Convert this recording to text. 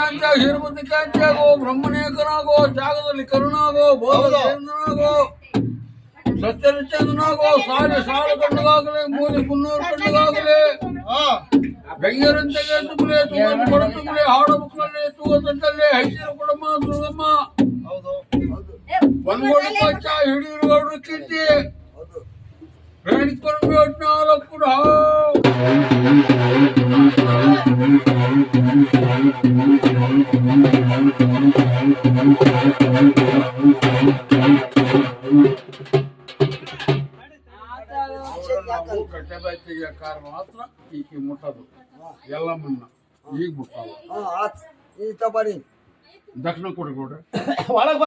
ಶಾಂತಿ ಹಿರುಮತಿ ಕಾಂತಿಯಾಗೋ ಬ್ರಹ್ಮನೇಕನಾಗೋ ಜಾಗದಲ್ಲಿ ಕರುಣಾಗೋ ಬೋಧನಾಗೋ ಸತ್ಯನಿತ್ಯನಾಗೋ ಸಾಲಿ ಸಾಲು ಕಣ್ಣಗಾಗಲಿ ಮೂಲಿ ಮುನ್ನೂರು ಕಣ್ಣಗಾಗಲಿ ಹಾ. ಬೆಂಗರಂತೆಗೆ ತುಂಬ ತೂಗಲು ಕೊಡತುಗುಲೆ ಹಾಡು ಮಕ್ಕಳಲ್ಲಿ ತೂಗ ತಂಡಲ್ಲಿ ಹೈಸಿರು ಕೊಡಮ್ಮ ದುರ್ಗಮ್ಮ. ಹೌದು. ಪಚ್ಚ ಪಚ್ಚ ಗೌಡ್ರು ಕೀರ್ತಿ. ರೇಣಿಕರ ಕೂಡ ನಾವು ಕಟ್ಟೆ ಮಾತ್ರ ಈಕೆ ಮುಟ್ಟದು. ಎಲ್ಲ ಮುನ್ನ ಈಗ ಮುಟ್ಟಲ್ಲ ಹಾ ಆತ್. ಈ ತಬರಿ ದಕ್ಷಿಣ ಕೊಡಿ ಕೊಡ್ರಿ. ಒಳಗ್